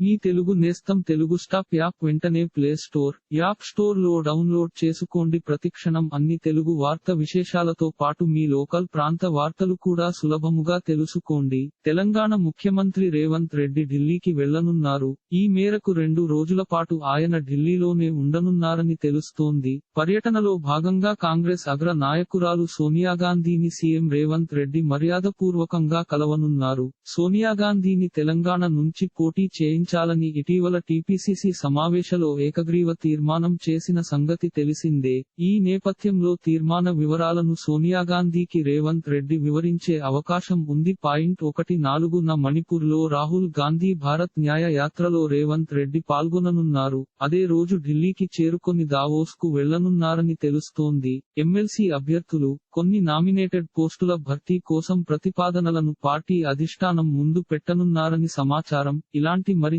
మీ తెలుగు నేస్తం Telugu stop app వెంటనే play store app స్టోర్లో డౌన్లోడ్ చేసుకోండి. ప్రతిక్షణం అన్ని తెలుగు వార్త విశేషాలతో పాటు మీ లోకల్ ప్రాంత వార్తలు కూడా సులభముగా తెలుసుకోండి. తెలంగాణ ముఖ్యమంత్రి రేవంత్ రెడ్డి ఢిల్లీకి వెళ్ళనున్నారు ఈ మేరకు రెండు రోజుల పాటు ఆయన ఢిల్లీలోనే ఉండనున్నారని తెలుస్తోంది. పర్యటనలో భాగంగా కాంగ్రెస్ అగ్ర నాయకురాలు సోనియా గాంధీని సీఎం రేవంత్ రెడ్డి మర్యాదపూర్వకంగా కలవనున్నారు. సోనియా గాంధీని తెలంగాణ నుంచి పోటీ చేయించాలని ఇటీవల టీపీసీసీ సమావేశలో ఏకగ్రీవ తీర్మానం చేసిన సంగతి తెలిసిందే. ఈ నేపథ్యంలో తీర్మాన వివరాలను సోనియాగాంధీకి రేవంత్ రెడ్డి వివరించే అవకాశం ఉంది. పాయింట్ ఒకటి నాలుగున మణిపూర్లో రాహుల్ గాంధీ భారత్ న్యాయ యాత్రలో రేవంత్ రెడ్డి పాల్గొననున్నారు. అదే రోజు ఢిల్లీకి చేరుకొని దావోస్కు వెళ్ళనున్నారని తెలుస్తోంది. ఎమ్మెల్సీ అభ్యర్థులు కొన్ని నామినేటెడ్ పోస్టుల భర్తీ కోసం ప్రతిపాదనలను పార్టీ అధిష్టానం ముందు పెట్టనున్నారని సమాచారం. ఇలాంటి మరి